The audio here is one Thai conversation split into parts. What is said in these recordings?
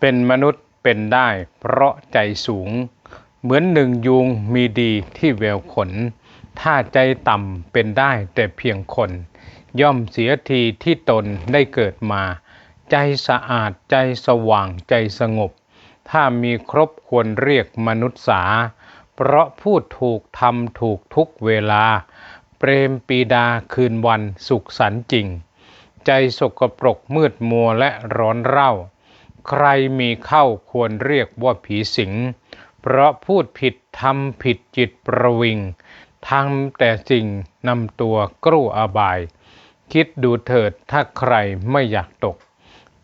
เป็นมนุษย์เป็นได้เพราะใจสูง เหมือนหนึ่งยุงมีดีที่แววขน ถ้าใจต่ำเป็นได้แต่เพียงคน ย่อมเสียทีที่ตนได้เกิดมา ใจสะอาดใจสว่างใจสงบ ถ้ามีครบควรเรียกมนุษย์สา เพราะพูดถูกทำถูกทุกเวลา เปรมปีดาคืนวันสุขสันจริง ใจสกปรกมืดมัวและร้อนเร่า ใครมีเข้าควรเรียกว่าผีสิง เพราะพูดผิดทำผิดจิตประวิงทำแต่สิ่งนำตัวกรู้อบาย คิดดูเถิดถ้าใครไม่อยากตก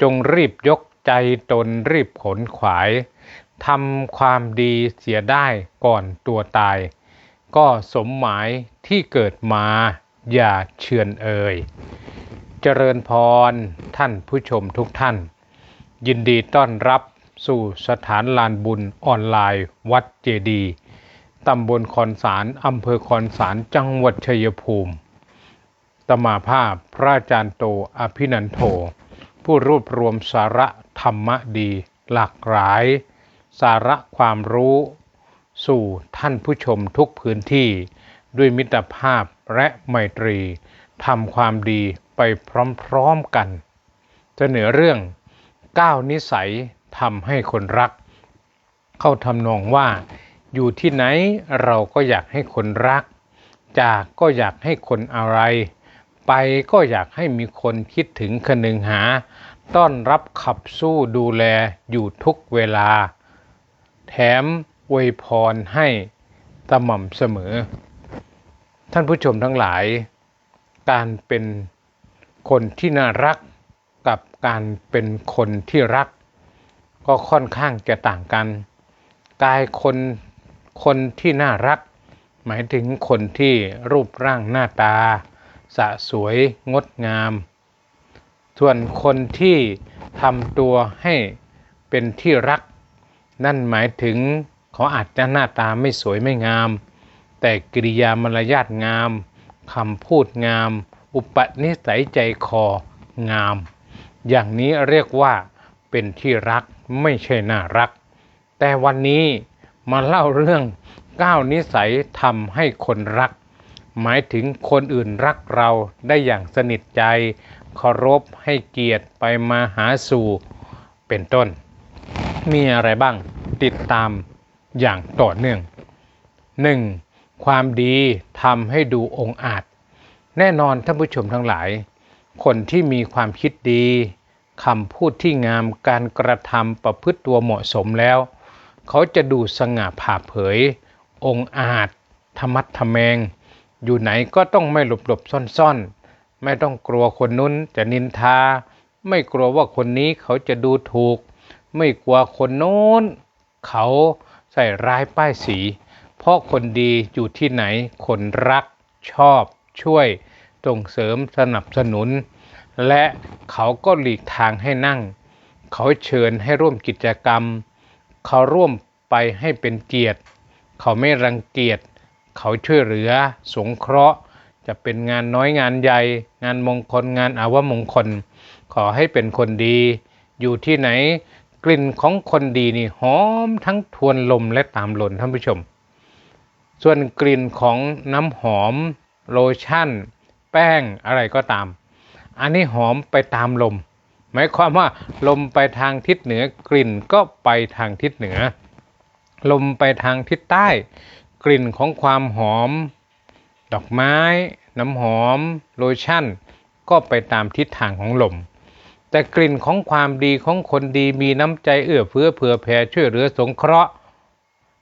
จงรีบยกใจตนรีบขนขวายทำความดีเสียได้ก่อนตัวตาย ก็สมหมายที่เกิดมาอย่าเชือนเอ่ย เจริญพรท่านผู้ชมทุกท่าน ยินดีต้อนรับสู่สถานลานบุญออนไลน์ วัดเจดีตำบลคอนสารอำเภอคอนสารจังหวัดชัยภูมิ ตมาภาพพระอาจารย์โตอภินันโท ผู้รวบรวมสาระธรรมะดี หลากหลาย สาระความรู้ สู่ท่านผู้ชมทุกพื้นที่ ด้วยมิตรภาพและไมตรีทำความดีไปพร้อมๆกัน เสนอเรื่อง 9 นิสัยทำให้คนรัก เข้าทำนองว่า อยู่ที่ไหนเราก็อยากให้คนรัก จากก็อยากให้คนอะไร ไปก็อยากให้มีคนคิดถึงคนึงหา ต้อนรับขับสู้ดูแลอยู่ทุกเวลา แถมอวยพรให้สม่ำเสมอ ท่านผู้ชมทั้งหลาย การเป็นคนที่น่ารัก การเป็นคนที่รัก ก็ค่อนข้างจะต่างกันกายคนคนที่น่ารัก หมายถึงคนที่รูปร่างหน้าตา สะสวยงดงาม ส่วนคนที่ทำตัวให้เป็นที่รัก นั่นหมายถึงเขาอาจจะหน้าตาไม่สวยไม่งาม แต่กิริยามารยาทงามคำพูดงาม อุปนิสัยใจคองาม อย่างนี้เรียกว่าเป็นที่รักไม่ใช่น่ารัก แต่วันนี้มาเล่าเรื่อง9นิสัยทำให้คนรัก หมายถึงคนอื่นรักเราได้อย่างสนิทใจเคารพให้เกียรติไปมาหาสู่เป็นต้น มีอะไรบ้างติดตามอย่างต่อเนื่อง 1. ความดีทำให้ดูองอาจ แน่นอนท่านผู้ชมทั้งหลาย คนที่มีความคิดดีคำพูดที่งามการกระทำประพฤติตัวเหมาะสมแล้ว เขาจะดูสง่าผ่าเผย องอาจธรรมัดทแมง อยู่ไหนก็ต้องไม่หลบหลบซ่อนๆ ไม่ต้องกลัวคนนู้นจะนินทา ไม่กลัวว่าคนนี้เขาจะดูถูก ไม่กลัวคนโน้น เขาใส่ร้ายป้ายสี เพราะคนดีอยู่ที่ไหนคนรักชอบช่วย ส่งเสริมสนับสนุน และเขาก็หลีกทางให้นั่ง เขาเชิญให้ร่วมกิจกรรม เขาร่วมไปให้เป็นเกียรติ เขาไม่รังเกียจเขาช่วยเหลือ สงเคราะห์ จะเป็นงานน้อยงานใหญ่ งานมงคลงานอาวมงคล ขอให้เป็นคนดี อยู่ที่ไหนกลิ่นของคนดีนี่หอมทั้งทวนลมและตามลมท่านผู้ชม ส่วนกลิ่นของน้ำหอมโลชั่น แป้งอะไรก็ตาม อันนี้หอมไปตามลม หมายความว่าลมไปทางทิศเหนือกลิ่นก็ไปทางทิศเหนือ ลมไปทางทิศใต้ กลิ่นของความหอม ดอกไม้ น้ำหอม โลชั่น ก็ไปตามทิศทางของลม แต่กลิ่นของความดีของคนดีมีน้ำใจเอื้อเฟื้อเผื่อแผ่ช่วยเหลือสงเคราะห์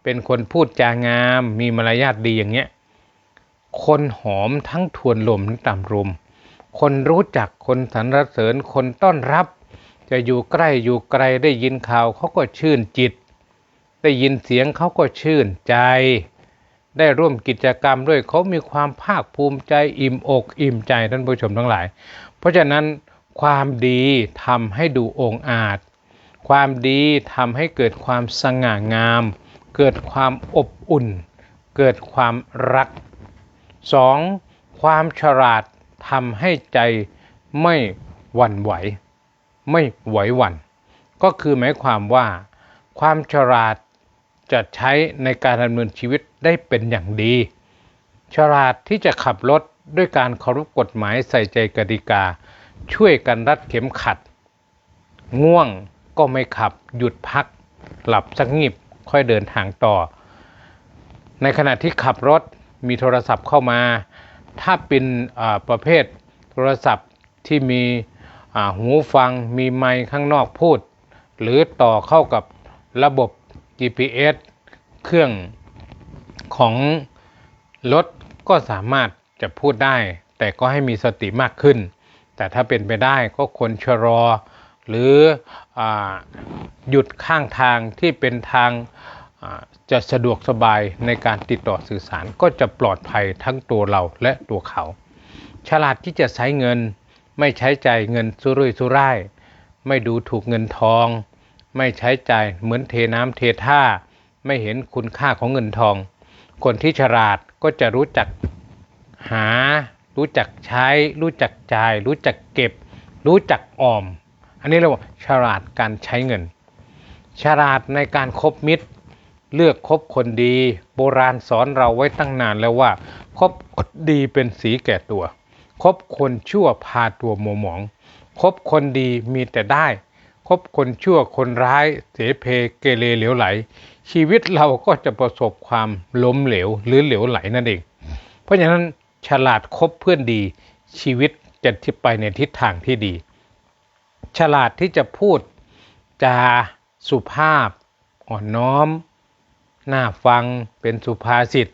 เป็นคนพูดจางามมีมารยาทดีอย่างเงี้ย คนหอมทั้งทวนลมทั้งตามลมคนรู้จักคนสรรเสริญคนต้อนรับ จะอยู่ใกล้อยู่ไกลได้ยินข่าวเขาก็ชื่นจิต ได้ยินเสียงเขาก็ชื่นใจ ได้ร่วมกิจกรรมด้วยเขามีความภาคภูมิใจอิ่มอกอิ่มใจท่านผู้ชมทั้งหลาย เพราะฉะนั้นความดีทำให้ดูองอาจ ความดีทำให้เกิดความสง่างาม เกิดความอบอุ่น เกิดความรัก 2. ความฉลาดทำให้ใจไม่หวั่นไหว ไม่ไหวหวั่นก็คือหมายความว่า ความฉลาดจะใช้ในการดำเนินชีวิตได้เป็นอย่างดี ฉลาดที่จะขับรถด้วยการเคารพกฎหมายใส่ใจกติกา ช่วยกันรัดเข็มขัด ง่วงก็ไม่ขับหยุดพัก หลับสักงีบค่อยเดินทางต่อ ในขณะที่ขับรถ มีโทรศัพท์เข้ามา ถ้าเป็นประเภทโทรศัพท์ที่มีหูฟังมีไมค์ข้างนอกพูด หรือต่อเข้ากับระบบ GPS เครื่องของรถก็สามารถจะพูดได้ แต่ก็ให้มีสติมากขึ้น แต่ถ้าเป็นไปได้ก็ควรชะลอหรืออหยุดข้างทางที่เป็นทาง จะสะดวกสบายในการติดต่อสื่อสารก็จะปลอดภัยทั้งตัวเราและตัวเขา ฉลาดที่จะใช้เงิน ไม่ใช้ใจ่ายเงินสุรุ่ยสุร่าย ไม่ดูถูกเงินทอง ไม่ใช้ใจ่ายเหมือนเทน้ำเทท่า ไม่เห็นคุณค่าของเงินทอง คนที่ฉลาดก็จะรู้จักหา รู้จักใช้ รู้จักจ่าย รู้จักเก็บ รู้จักออม อันนี้เรียกว่าฉลาดการใช้เงิน ฉลาดในการคบมิตร เลือกคบคนดี โบราณสอนเราไว้ตั้งนานแล้วว่า คบคนดีเป็นสีแก่ตัว คบคนชั่วพาตัวมัวหมอง คบคนดีมีแต่ได้ คบคนชั่วคนร้ายเสเพเกเรเหลวไหล ชีวิตเราก็จะประสบความล้มเหลวหรือเหลวไหลนั่นเอง เพราะฉะนั้นฉลาดคบเพื่อนดี ชีวิตจะทิศไปในทิศทางที่ดี ฉลาดที่จะพูดจาสุภาพอ่อนน้อม น่าฟังเป็นสุภาษิต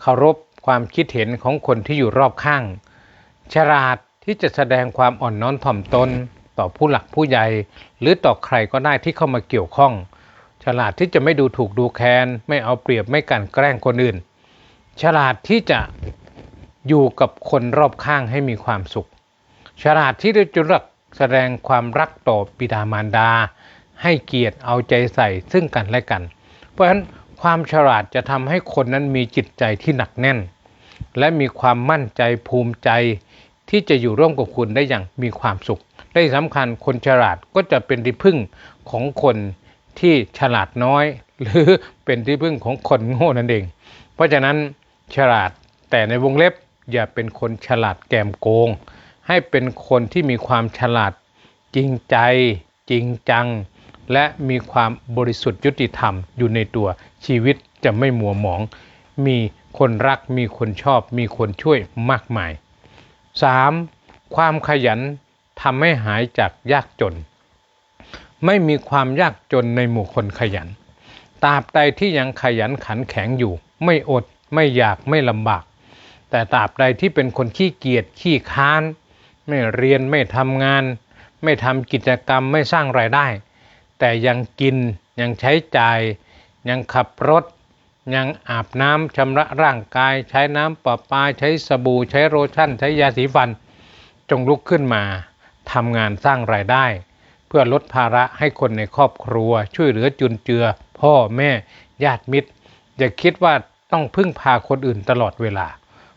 เคารพความคิดเห็นของคนที่อยู่รอบข้าง ฉลาดที่จะแสดงความอ่อนน้อมถ่อมตน ต่อผู้หลักผู้ใหญ่ หรือต่อใครก็ได้ที่เข้ามาเกี่ยวข้อง ฉลาดที่จะไม่ดูถูกดูแคลนไม่เอาเปรียบไม่กันแกล้งคนอื่น ฉลาดที่จะอยู่กับคนรอบข้างให้มีความสุข ฉลาดที่จะรักแสดงความรักต่อบิดามารดา ให้เกียรติเอาใจใส่ซึ่งกันและกัน เพราะฉะนั้น ความฉลาดจะทำให้คนนั้นมีจิตใจที่หนักแน่น และมีความมั่นใจภูมิใจ ที่จะอยู่ร่วมกับคุณได้อย่างมีความสุข ได้สำคัญคนฉลาดก็จะเป็นที่พึ่งของคนที่ฉลาดน้อย หรือเป็นที่พึ่งของคนโง่นั่นเอง เพราะฉะนั้นฉลาดแต่ในวงเล็บอย่าเป็นคนฉลาดแกมโกง ให้เป็นคนที่มีความฉลาดจริงใจ จริงจัง และมีความบริสุทธิ์ยุติธรรมอยู่ในตัวชีวิตจะไม่มัวหมอง มีคนรักมีคนชอบ มีคนช่วยมากมาย 3. ความขยันทำให้หายจากยากจน ไม่มีความยากจนในหมู่คนขยันตราบใดที่ยังขยันขันแข็งอยู่ ไม่อดไม่อยากไม่ลำบาก แต่ตราบใดที่เป็นคนขี้เกียจขี้ค้าน ไม่เรียนไม่ทำงาน ไม่ทำกิจกรรมไม่สร้างรายได้ แต่ยังกินยังใช้จ่าย ยังขับรถ ยังอาบน้ำชำระร่างกาย ใช้น้ำประปาใช้สบู่ใช้โลชั่น ใช้ยาสีฟัน จงลุกขึ้นมาทำงานสร้างรายได้ เพื่อลดภาระให้คนในครอบครัว ช่วยเหลือจุนเจือ พ่อแม่ ญาติมิตร อย่าคิดว่าต้องพึ่งพาคนอื่นตลอดเวลา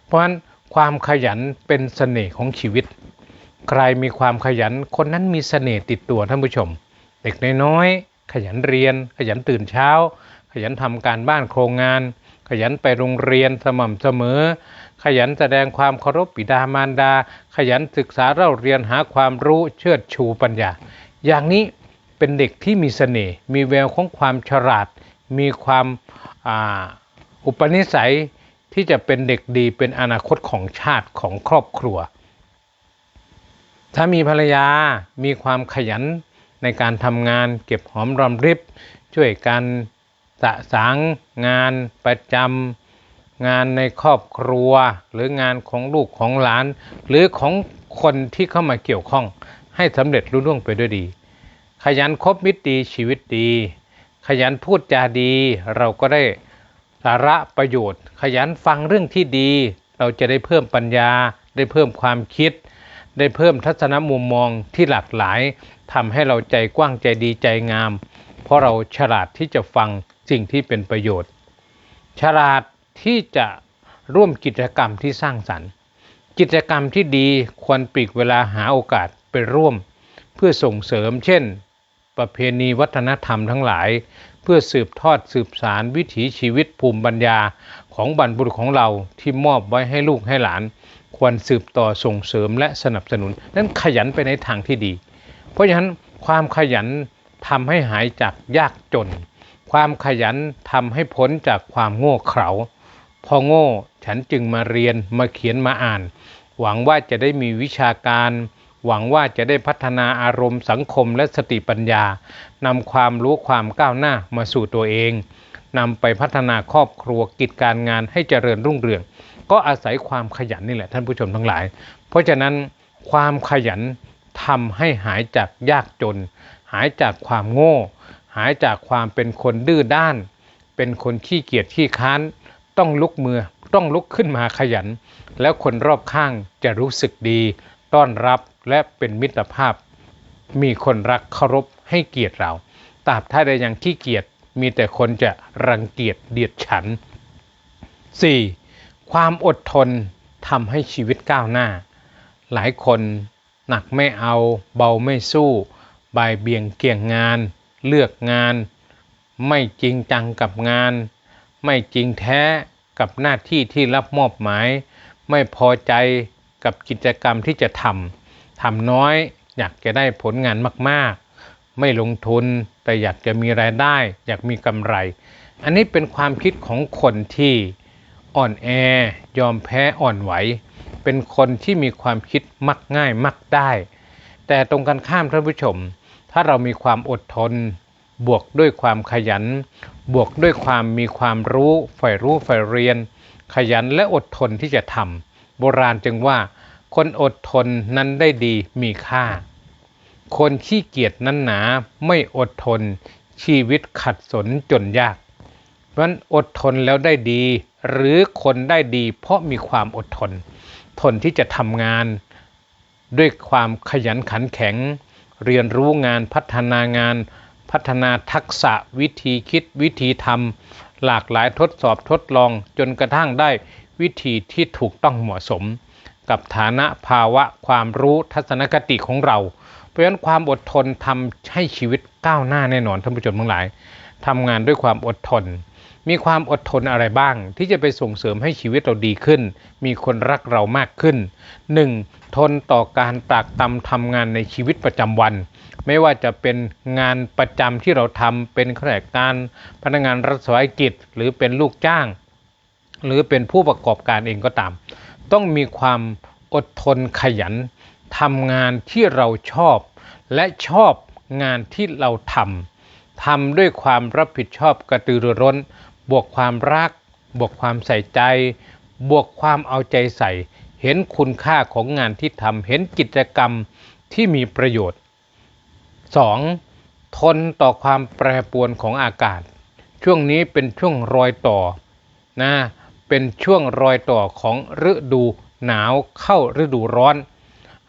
เพราะฉะนั้นความขยันเป็นสเสน่ห์ของชีวิต ใครมีความขยันคนนั้นมีสเสน่ห์ติดตัวท่านผู้ชม เด็กน้อยๆขยันเรียน ขยันตื่นเช้า ขยันทำการบ้านโครงงาน ขยันไปโรงเรียนสม่ำเสมอ ขยันแสดงความเคารพบิดามารดา ขยันศึกษาเล่าเรียนหาความรู้เชิดชูปัญญา อย่างนี้เป็นเด็กที่มีสเสน่ห์มีแววของความฉลาด มีความอุปนิสัยที่จะเป็นเด็กดีเป็นอนาคตของชาติของครอบครัว ถ้ามีภรรยามีความขยัน ในการทำงานเก็บหอมรอมริบ ช่วยกันสะสางงานประจำงานในครอบครัว หรืองานของลูกของหลาน หรือของคนที่เข้ามาเกี่ยวข้อง ให้สำเร็จรุ่ร่วงไปด้วยดี ขยันคบมิตรดีชีวิตดี ขยันพูดจาดี เราก็ได้สาระประโยชน์ ขยันฟังเรื่องที่ดี เราจะได้เพิ่มปัญญาได้เพิ่มความคิด ได้เพิ่มทัศนมุมมองที่หลากหลายทำให้เราใจกว้างใจดีใจงาม เพราะเราฉลาดที่จะฟังสิ่งที่เป็นประโยชน์ ฉลาดที่จะร่วมกิจกรรมที่สร้างสรรค์ กิจกรรมที่ดีควรปลีกเวลาหาโอกาสไปร่วม เพื่อส่งเสริมเช่น ประเพณีวัฒนธรรมทั้งหลาย เพื่อสืบทอดสืบสารวิถีชีวิตภูมิปัญญาของบรรพบุรุษของเราที่มอบไว้ให้ลูกให้หลาน ควรสืบต่อส่งเสริมและสนับสนุน นั้นขยันไปในทางที่ดี เพราะฉะนั้นความขยันทำให้หายจากยากจน ความขยันทำให้พ้นจากความโง่เขลาพอโง่ฉันจึงมาเรียนมาเขียนมาอ่าน หวังว่าจะได้มีวิชาการ หวังว่าจะได้พัฒนาอารมณ์สังคมและสติปัญญานำความรู้ความก้าวหน้ามาสู่ตัวเองนำไปพัฒนาครอบครัวกิจการงานให้เจริญรุ่งเรือง ก็อาศัยความขยันนี่แหละท่านผู้ชมทั้งหลาย เพราะฉะนั้นความขยันทำให้หายจากยากจน หายจากความโง่ หายจากความเป็นคนดื้อด้าน เป็นคนขี้เกียจขี้ค้าน ต้องลุกมือต้องลุกขึ้นมาขยัน แล้วคนรอบข้างจะรู้สึกดี ต้อนรับและเป็นมิตรภาพ มีคนรักเคารพให้เกียรติเราตราบถ้าใดยังขี้เกียจมีแต่คนจะรังเกียจเดียดฉัน 4. ความอดทนทำให้ชีวิตก้าวหน้า หลายคนหนักไม่เอา เบาไม่สู้บายเบี่ยงเกี่ยงงาน เลือกงาน ไม่จริงจังกับงาน ไม่จริงแท้กับหน้าที่ที่รับมอบหมาย ไม่พอใจกับกิจกรรมที่จะทำทำน้อยอยากจะได้ผลงานมากๆ ไม่ลงทุนแต่อยากจะมีรายได้ อยากมีกำไร อันนี้เป็นความคิดของคนที่ อ่อนแอ ยอมแพ้อ่อนไหว เป็นคนที่มีความคิดมักง่ายมักได้ แต่ตรงกันข้ามท่านผู้ชม ถ้าเรามีความอดทน บวกด้วยความขยัน บวกด้วยความมีความรู้ใฝ่รู้ใฝ่เรียน ขยันและอดทนที่จะทำโบราณจึงว่า คนอดทนนั้นได้ดีมีค่า คนขี้เกียจนั้นหนาไม่อดทนชีวิตขัดสนจนยากเพราะนั้นอดทนแล้วได้ดี หรือคนได้ดี เพราะมีความอดทน ทนที่จะทำงาน ด้วยความขยันขันแข็ง เรียนรู้งานพัฒนางาน พัฒนาทักษะวิธีคิดวิธีทำหลากหลายทดสอบทดลองจนกระทั่งได้วิธีที่ถูกต้องเหมาะสม กับฐานะภาวะความรู้ทัศนคติของเรา เพราะฉะนั้นความอดทนทำให้ชีวิตก้าวหน้าแน่นอนท่านผู้ชมทั้งหลายทำงานด้วยความอดทน มีความอดทนอะไรบ้าง ที่จะไปส่งเสริมให้ชีวิตเราดีขึ้น มีคนรักเรามากขึ้น 1. ทนต่อการตากตำทำงานในชีวิตประจำวัน ไม่ว่าจะเป็นงานประจำที่เราทำเป็นข้าราชการพนักงานรัฐวิสาหกิจ หรือเป็นลูกจ้าง หรือเป็นผู้ประกอบการเองก็ตาม ต้องมีความอดทนขยันทำงานที่เราชอบ และชอบงานที่เราทำทำด้วยความรับผิดชอบกระตือรือร้น บวกความรัก บวกความใส่ใจ บวกความเอาใจใส่ เห็นคุณค่าของงานที่ทำเห็นกิจกรรมที่มีประโยชน์ 2. ทนต่อความแปรปรวนของอากาศ ช่วงนี้เป็นช่วงรอยต่อนะเป็นช่วงรอยต่อของฤดูหนาวเข้าฤดูร้อน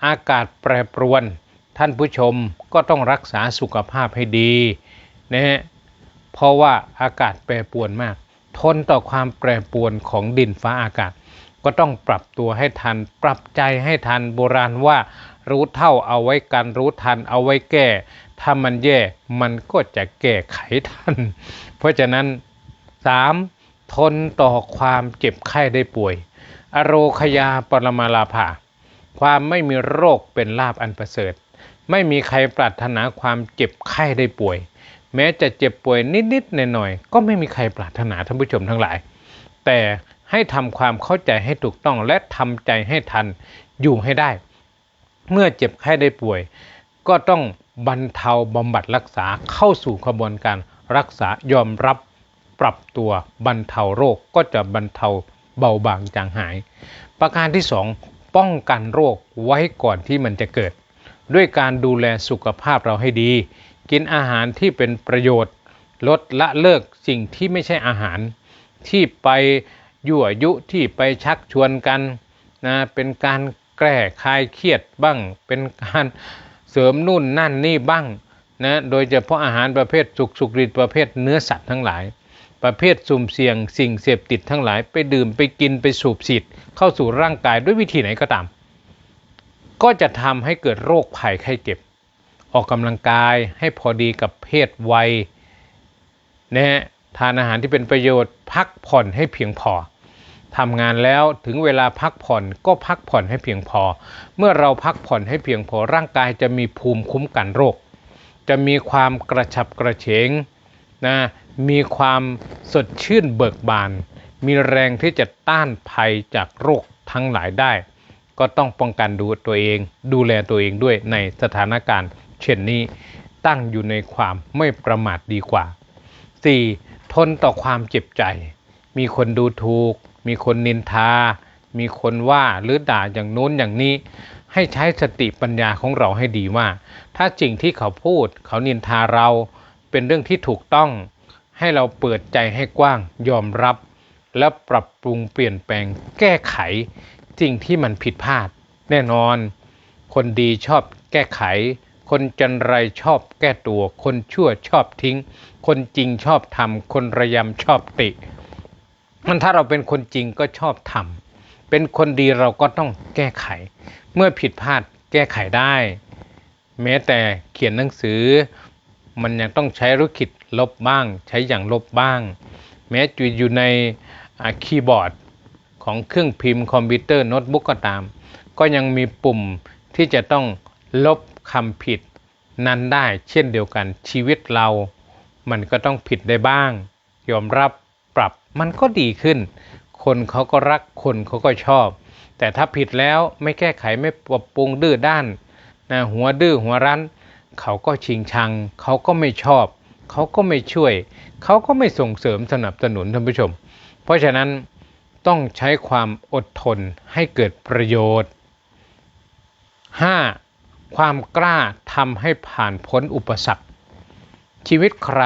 อากาศแปรปรวน ท่านผู้ชมก็ต้องรักษาสุขภาพให้ดีนะฮะ เพราะว่าอากาศแปรปรวนมาก ทนต่อความแปรปรวนของดินฟ้าอากาศ ก็ต้องปรับตัวให้ทัน ปรับใจให้ทันโบราณว่ารู้เท่าเอาไว้กันรู้ทันเอาไว้แก้ ถ้ามันแย่มันก็จะแก้ไขทัน เพราะฉะนั้น 3. ทนต่อความเจ็บไข้ได้ป่วย อโรคยาปรมาลาภาความไม่มีโรคเป็นลาบอันประเสริฐ ไม่มีใครปรารถนาความเจ็บไข้ได้ป่วย แม้จะเจ็บป่วยนิดๆหน่อยๆก็ไม่มีใครปรารถนาท่านผู้ชมทั้งหลาย แต่ให้ทำความเข้าใจให้ถูกต้องและทำใจให้ทันอยู่ให้ได้ เมื่อเจ็บไข้ได้ป่วย ก็ต้องบรรเทาบำบัดรักษาเข้าสู่กระบวนการรักษายอมรับปรับตัวบรรเทาโรคก็จะบรรเทาเบาบางจางหาย ประการที่ 2 ป้องกันโรคไว้ก่อนที่มันจะเกิด ด้วยการดูแลสุขภาพเราให้ดี กินอาหารที่เป็นประโยชน์ ลดละเลิกสิ่งที่ไม่ใช่อาหาร ที่ไปยั่วยุที่ไปชักชวนกันนะเป็นการแก้คลายเครียดบ้าง เป็นการเสริมนู่นนั่นนี่บ้างนะโดยเฉพาะอาหารประเภทสุกสุกริดประเภทเนื้อสัตว์ทั้งหลาย ประเภทสุ่มเสี่ยง สิ่งเสพติดทั้งหลายไปดื่มไปกินไปสูบสิทธิ์เข้าสู่ร่างกายด้วยวิธีไหนก็ตาม ก็จะทำให้เกิดโรคภัยไข้เจ็บ ออกกำลังกายให้พอดีกับเพศวัยนะฮะทานอาหารที่เป็นประโยชน์ พักผ่อนให้เพียงพอทำงานแล้วถึงเวลาพักผ่อนก็พักผ่อนให้เพียงพอ เมื่อเราพักผ่อนให้เพียงพอร่างกายจะมีภูมิคุ้มกันโรค จะมีความกระฉับกระเฉงนะมีความสดชื่นเบิกบาน มีแรงที่จะต้านภัยจากโรคทั้งหลายได้ ก็ต้องป้องกันดูตัวเอง ดูแลตัวเองด้วยในสถานการณ์ เช่นนี้ตั้งอยู่ในความไม่ประมาทดีกว่า 4. ทนต่อความเจ็บใจ มีคนดูถูก มีคนนินทา มีคนว่าหรือด่าอย่างโน้นอย่างนี้ ให้ใช้สติปัญญาของเราให้ดีว่า ถ้าสิ่งที่เขาพูด เขานินทาเราเป็นเรื่องที่ถูกต้อง ให้เราเปิดใจให้กว้างยอมรับ และปรับปรุงเปลี่ยนแปลงแก้ไขสิ่งที่มันผิดพลาด แน่นอน คนดีชอบแก้ไข คนจันไรชอบแก้ตัว คนชั่วชอบทิ้ง คนจริงชอบทำคนระยำชอบติ มันถ้าเราเป็นคนจริงก็ชอบทำเป็นคนดีเราก็ต้องแก้ไข เมื่อผิดพลาดแก้ไขได้ แม้แต่เขียนหนังสือ มันยังต้องใช้รุขิดลบบ้าง ใช้อย่างลบบ้าง แม้จะอยู่ในคีย์บอร์ดของเครื่องพิมพ์คอมพิวเตอร์โน้ตบุ๊กก็ตาม ก็ยังมีปุ่มที่จะต้องลบ คำผิดนั้นได้เช่นเดียวกันชีวิตเรา มันก็ต้องผิดได้บ้าง ยอมรับปรับมันก็ดีขึ้น คนเขาก็รักคนเขาก็ชอบ แต่ถ้าผิดแล้วไม่แก้ไขไม่ปรับปรุงดื้อด้านนะหัวดื้อหัวรั้น เขาก็ชิงชัง เขาก็ไม่ชอบ เขาก็ไม่ช่วย เขาก็ไม่ส่งเสริมสนับสนุนท่านผู้ชม เพราะฉะนั้นต้องใช้ความอดทนให้เกิดประโยชน์ 5. ความกล้าทำให้ผ่านพ้นอุปสรรค ชีวิตใคร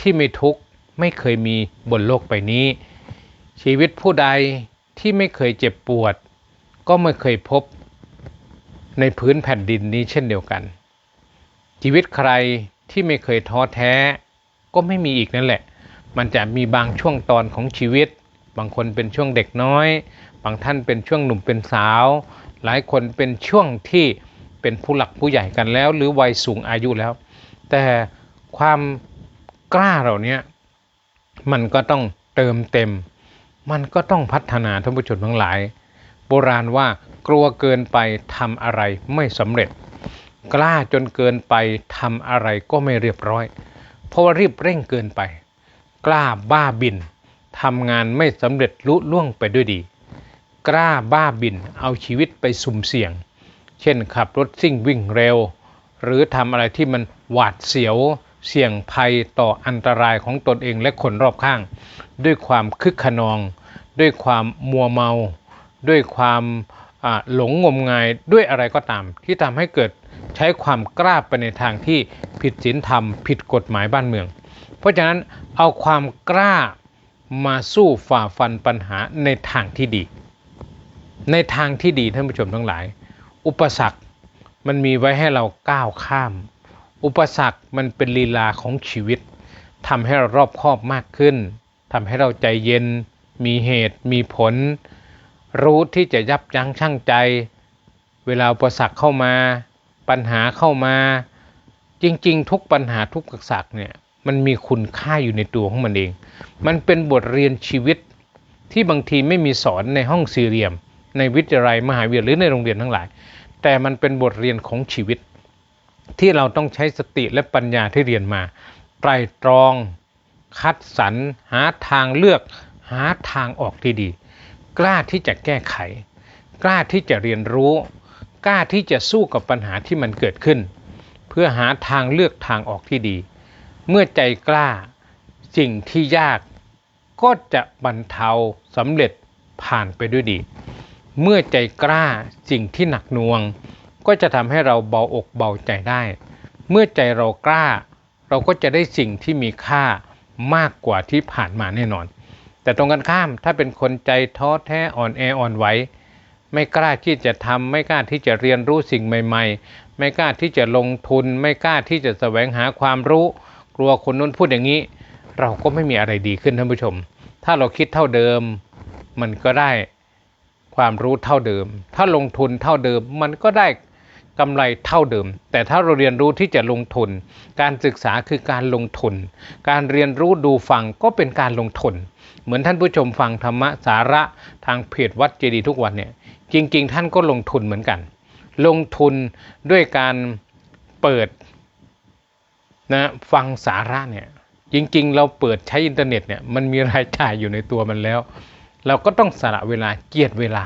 ที่ไม่ทุกข์ไม่เคยมีบนโลกใบนี้ ชีวิตผู้ใดที่ไม่เคยเจ็บปวด ก็ไม่เคยพบในพื้นแผ่นดินนี้เช่นเดียวกัน ชีวิตใครที่ไม่เคยท้อแท้ ก็ไม่มีอีกนั่นแหละ มันจะมีบางช่วงตอนของชีวิต บางคนเป็นช่วงเด็กน้อย บางท่านเป็นช่วงหนุ่มเป็นสาว หลายคนเป็นช่วงที่ เป็นผู้หลักผู้ใหญ่กันแล้ว หรือวัยสูงอายุแล้ว แต่ความกล้าเหล่านี้มันก็ต้องเติมเต็ม มันก็ต้องพัฒนาท่านผู้ชมทั้งหลาย โบราณว่ากลัวเกินไปทำอะไรไม่สำเร็จ กล้าจนเกินไปทำอะไรก็ไม่เรียบร้อย เพราะว่ารีบเร่งเกินไป กล้าบ้าบินทำงานไม่สำเร็จลุล่วงไปด้วยดี กล้าบ้าบินเอาชีวิตไปสุ่มเสี่ยง เช่นขับรถซิ่งวิ่งเร็ว หรือทำอะไรที่มันหวาดเสียวเสี่ยงภัยต่ออันตรายของตนเองและคนรอบข้าง ด้วยความคึกขนอง ด้วยความมัวเมา ด้วยความหลงงมงายด้วยอะไรก็ตาม ที่ทำให้เกิดใช้ความกล้าไปในทางที่ผิดศีลธรรม ผิดกฎหมายบ้านเมือง เพราะฉะนั้นเอาความกล้ามาสู้ฝ่าฟันปัญหาในทางที่ดี ในทางที่ดีท่านผู้ชมทั้งหลาย อุปสรรคมันมีไว้ให้เราก้าวข้าม อุปสรรคมันเป็นลีลาของชีวิตทำให้เรารอบคอบมากขึ้นทำให้เราใจเย็น มีเหตุ มีผล รู้ที่จะยับยั้งชั่งใจ เวลาอุปสรรคเข้ามา ปัญหาเข้ามา จริงๆ ทุกปัญหาทุกอุปสรรคเนี่ยมันมีคุณค่าอยู่ในตัวของมันเอง มันเป็นบทเรียนชีวิตที่บางทีไม่มีสอนในห้องสี่เหลี่ยม ในวิทยาลัยมหาวิทยาลัยหรือในโรงเรียนทั้งหลาย แต่มันเป็นบทเรียนของชีวิต ที่เราต้องใช้สติและปัญญาที่เรียนมาไตรตรอง คัดสรรหาทางเลือกหาทางออกที่ดี กล้าที่จะแก้ไข กล้าที่จะเรียนรู้ กล้าที่จะสู้กับปัญหาที่มันเกิดขึ้น เพื่อหาทางเลือกทางออกที่ดี เมื่อใจกล้าสิ่งที่ยากก็จะบรรเทาสำเร็จผ่านไปด้วยดี เมื่อใจกล้าสิ่งที่หนักหน่วง ก็จะทำให้เราเบาอกเบาใจได้ เมื่อใจเรากล้า เราก็จะได้สิ่งที่มีค่ามากกว่าที่ผ่านมาแน่นอน แต่ตรงกันข้ามถ้าเป็นคนใจท้อแท้อ่อนแออ่อนไหวไม่กล้าที่จะทำไม่กล้าที่จะเรียนรู้สิ่งใหม่ ๆ ไม่กล้าที่จะลงทุน ไม่กล้าที่จะแสวงหาความรู้ กลัวคนนู้นพูดอย่างนี้ เราก็ไม่มีอะไรดีขึ้นท่านผู้ชม ถ้าเราคิดเท่าเดิม มันก็ได้ ความรู้เท่าเดิม ถ้าลงทุนเท่าเดิมมันก็ได้กำไรเท่าเดิม แต่ถ้าเราเรียนรู้ที่จะลงทุน การศึกษาคือการลงทุน การเรียนรู้ดูฟังก็เป็นการลงทุน เหมือนท่านผู้ชมฟังธรรมสาระทางเพจวัดเจดีย์ทุกวันเนี่ย จริง ๆ ท่านก็ลงทุนเหมือนกัน ลงทุนด้วยการเปิดนะฟังสาระเนี่ย จริง ๆ เราเปิดใช้อินเทอร์เน็ตเนี่ยมันมีรายจ่ายอยู่ในตัวมันแล้ว เราก็ต้องสละเวลาเกียรติเวลา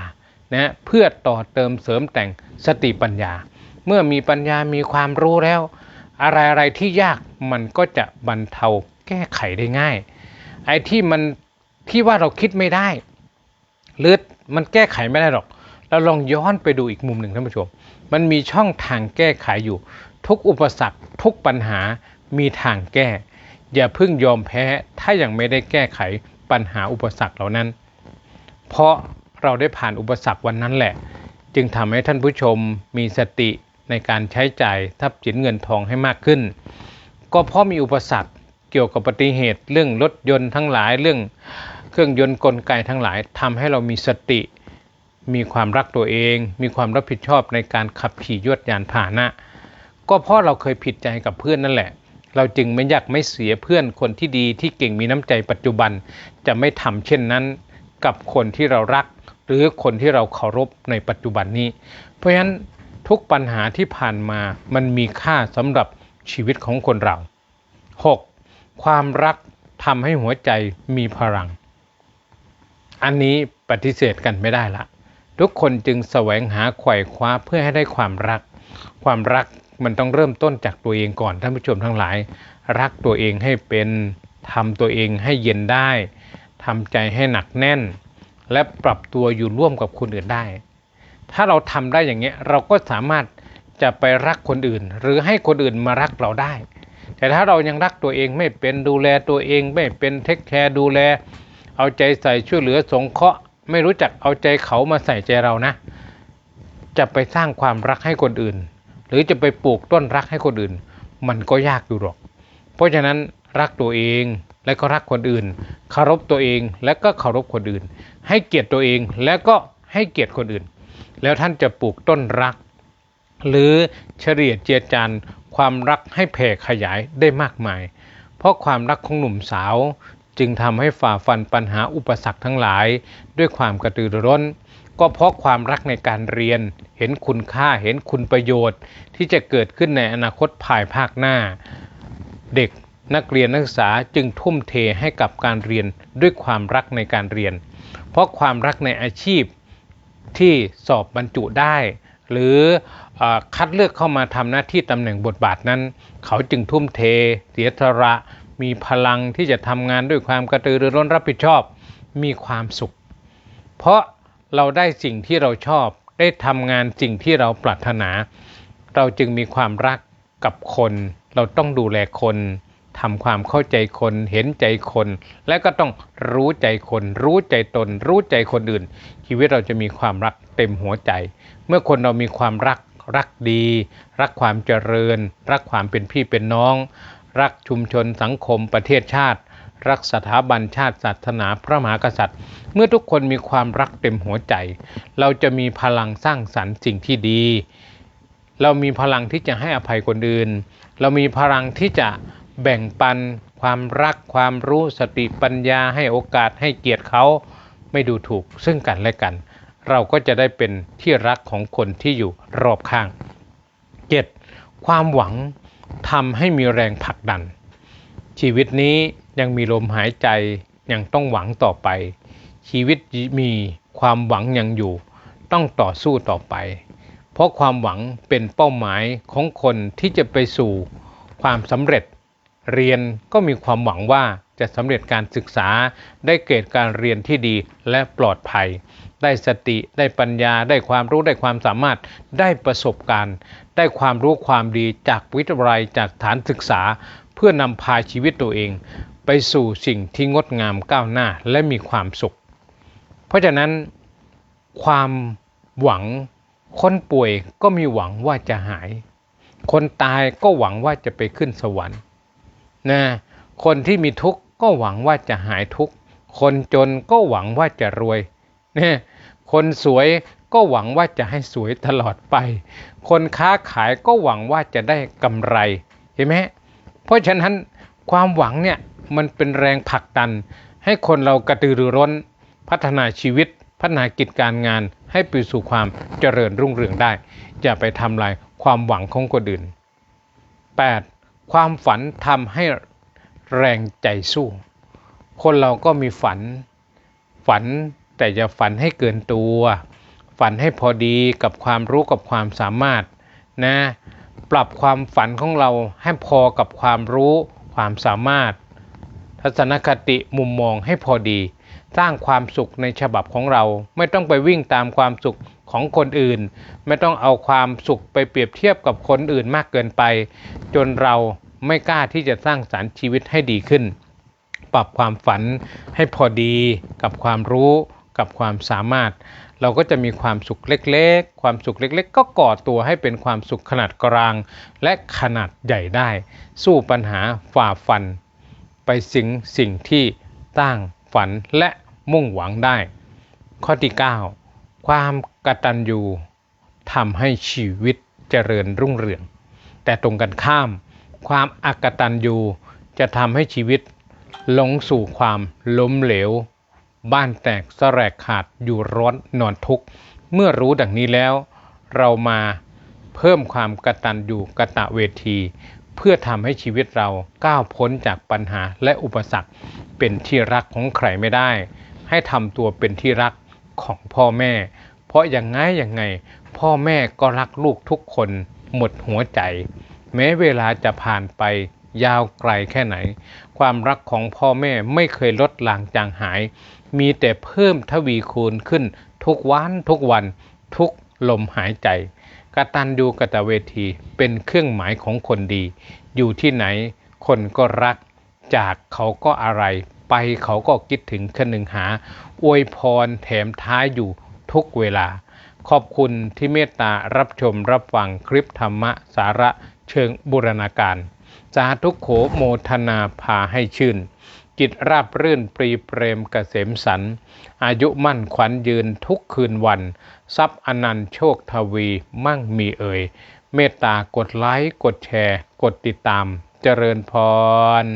นะเพื่อต่อเติมเสริมแต่งสติปัญญา เมื่อมีปัญญามีความรู้แล้ว อะไรอะไรที่ยากมันก็จะบรรเทาแก้ไขได้ง่าย ไอ้ที่มันที่ว่าเราคิดไม่ได้หรือมันแก้ไขไม่ได้หรอก เราลองย้อนไปดูอีกมุมหนึ่งท่านผู้ชม มันมีช่องทางแก้ไขอยู่ ทุกอุปสรรคทุกปัญหามีทางแก้ อย่าเพิ่งยอมแพ้ถ้ายังไม่ได้แก้ไขปัญหาอุปสรรคเหล่านั้น เพราะเราได้ผ่านอุปสรรควันนั้นแหละ จึงทำให้ท่านผู้ชมมีสติในการใช้จ่ายทรัพย์สินเงินทองให้มากขึ้น ก็เพราะมีอุปสรรคเกี่ยวกับอุบัติเหตุ เรื่องรถยนต์ทั้งหลายเรื่องเครื่องยนต์กลไกทั้งหลายทำให้เรามีสติ มีความรักตัวเอง มีความรับผิดชอบในการขับขี่ยวดยานพาหนะ ก็เพราะเราเคยผิดใจกับเพื่อนนั่นแหละ เราจึงไม่อยากไม่เสียเพื่อนคนที่ดีที่เก่งมีน้ำใจปัจจุบันจะไม่ทำเช่นนั้น กับคนที่เรารัก หรือคนที่เราเคารพในปัจจุบันนี้ เพราะฉะนั้นทุกปัญหาที่ผ่านมามันมีค่าสำหรับชีวิตของคนเรา 6. ความรักทำให้หัวใจมีพลัง อันนี้ปฏิเสธกันไม่ได้ละ ทุกคนจึงแสวงหาไขว่คว้าเพื่อให้ได้ความรัก ความรักมันต้องเริ่มต้นจากตัวเองก่อนท่านผู้ชมทั้งหลาย รักตัวเองให้เป็นทำตัวเองให้เย็นได้ ทำใจให้หนักแน่น และปรับตัวอยู่ร่วมกับคนอื่นได้ ถ้าเราทำได้อย่างเงี้ยเราก็สามารถจะไปรักคนอื่น หรือให้คนอื่นมารักเราได้ แต่ถ้าเรายังรักตัวเองไม่เป็นดูแลตัวเองไม่เป็นเทคแคร์ดูแล เอาใจใส่ช่วยเหลือสงเคราะห์ไม่รู้จักเอาใจเขามาใส่ใจเรานะ จะไปสร้างความรักให้คนอื่น หรือจะไปปลูกต้นรักให้คนอื่น มันก็ยากอยู่หรอก เพราะฉะนั้นรักตัวเอง และก็รักคนอื่นเคารพตัวเองและก็เคารพคนอื่น ให้เกียรติตัวเองและก็ให้เกียรติคนอื่น แล้วท่านจะปลูกต้นรัก หรือเฉลี่ยเจียจานความรักให้แผ่ขยายได้มากมาย เพราะความรักของหนุ่มสาวจึงทำให้ฝ่าฟันปัญหาอุปสรรคทั้งหลาย ด้วยความกระตือรือร้น ก็เพราะความรักในการเรียน เห็นคุณค่าเห็นคุณประโยชน์ ที่จะเกิดขึ้นในอนาคตภายภาคหน้า เด็ก นักเรียนนักศึกษาจึงทุ่มเทให้กับการเรียนด้วยความรักในการเรียน เพราะความรักในอาชีพที่สอบบรรจุได้ หรืออคัดเลือกเข้ามาทำหน้าที่ตำแหน่งบทบาทนั้น เขาจึงทุ่มเท เสียสละมีพลังที่จะทำงานด้วยความกระตือรือร้นรับผิดชอบมีความสุข เพราะเราได้สิ่งที่เราชอบได้ทำงานสิ่งที่เราปรารถนา เราจึงมีความรักกับคน เราต้องดูแลคน ทำความเข้าใจคนเห็นใจคน และก็ต้องรู้ใจคน รู้ใจตน รู้ใจคนอื่น ชีวิตเราจะมีความรักเต็มหัวใจ เมื่อคนเรามีความรักรักดี รักความเจริญ รักความเป็นพี่เป็นน้อง รักชุมชนสังคมประเทศชาติ รักสถาบันชาติศาสนาพระมหากษัตริย์ เมื่อทุกคนมีความรักเต็มหัวใจ เราจะมีพลังสร้างสรรค์สิ่งที่ดี เรามีพลังที่จะให้อภัยคนอื่น เรามีพลังที่จะ แบ่งปัน ความรักความรู้สติปัญญาให้โอกาสให้เกียรติเขาไม่ดูถูกซึ่งกันและกัน เราก็จะได้เป็นที่รักของคนที่อยู่รอบข้าง 7. ความหวังทำให้มีแรงผลักดัน ชีวิตนี้ยังมีลมหายใจยังต้องหวังต่อไป ชีวิตมีความหวังยังอยู่ ต้องต่อสู้ต่อไป เพราะความหวังเป็นเป้าหมายของคนที่จะไปสู่ความสำเร็จ เรียนก็มีความหวังว่าจะสำเร็จการศึกษา ได้เกรดการเรียนที่ดีและปลอดภัย ได้สติได้ปัญญาได้ความรู้ได้ความสามารถได้ประสบการณ์ ได้ความรู้ความดีจากวิทยาลัยจากฐานศึกษา เพื่อนำพาชีวิตตัวเอง ไปสู่สิ่งที่งดงามก้าวหน้าและมีความสุข เพราะฉะนั้น ความหวังคนป่วยก็มีหวังว่าจะหาย คนตายก็หวังว่าจะไปขึ้นสวรรค์ นะคนที่มีทุกข์ก็หวังว่าจะหายทุกข์ คนจนก็หวังว่าจะรวยนะคนสวยก็หวังว่าจะให้สวยตลอดไป คนค้าขายก็หวังว่าจะได้กำไร เห็นไหมเพราะฉะนั้นความหวังเนี่ยมันเป็นแรงผลักดัน ให้คนเรากระตือรือร้น พัฒนาชีวิต พัฒนากิจการงานให้ไปสู่ความเจริญรุ่งเรืองได้ อย่าไปทำลายความหวังของคนอื่น 8. ความฝันทำให้แรงใจสู้ คนเราก็มีฝัน ฝันแต่อย่าฝันให้เกินตัว ฝันให้พอดีกับความรู้กับความสามารถนะปรับความฝันของเราให้พอกับความรู้ความสามารถ ทัศนคติมุมมองให้พอดี สร้างความสุขในฉบับของเรา ไม่ต้องไปวิ่งตามความสุขของคนอื่น ไม่ต้องเอาความสุขไปเปรียบเทียบกับคนอื่นมากเกินไป จนเราไม่กล้าที่จะสร้างสารรค์ชีวิตให้ดีขึ้น ปรับความฝันให้พอดีกับความรู้กับความสามารถ เราก็จะมีความสุขเล็กๆ ความสุขเล็กๆ ก็ก่อตัวให้เป็นความสุขขนาดกลาง และขนาดใหญ่ได้ สู้ปัญหาฝ่าฟัน ไปสิงสิ่งที่ตั้งฝันและ มุ่งหวังได้ ข้อที่ 9 ความกตัญญูทำให้ชีวิตเจริญรุ่งเรือง แต่ตรงกันข้าม ความอากตัญญูจะทำให้ชีวิตหลงสู่ความล้มเหลว บ้านแตกสแสกขาดอยู่ร้อนนอนทุกข์ เมื่อรู้ดังนี้แล้ว เรามาเพิ่มความกตัญญูกะตะเวที เพื่อทำให้ชีวิตเราก้าวพ้นจากปัญหาและอุปสรรคเป็นที่รักของใครไม่ได้ ให้ทำตัวเป็นที่รักของพ่อแม่ เพราะอย่างไงอย่างไง พ่อแม่ก็รักลูกทุกคนหมดหัวใจ แม้เวลาจะผ่านไปยาวไกลแค่ไหน ความรักของพ่อแม่ไม่เคยลดลางจางหาย มีแต่เพิ่มทวีคูณขึ้นทุกวันทุกวันทุกลมหายใจกตัญญูกตเวทีเป็นเครื่องหมายของคนดี อยู่ที่ไหนคนก็รัก จากเขาก็อะไร ไปเขาก็คิดถึงคนึงหา อวยพรแถมท้ายอยู่ทุกเวลา ขอบคุณที่เมตตารับชมรับฟังคลิปธรรมะสาระเชิงบูรณาการสาธุโขโมทนาพาให้ชื่น จิตราบรื่นปรีเปรมกเกษมสัน อายุมั่นขวัญยืนทุกคืนวัน ทรัพย์อนันต์โชคทวีมั่งมีเอ่ย เมตตากดไลค์ กดแชร์ กดติดตาม เจริญพร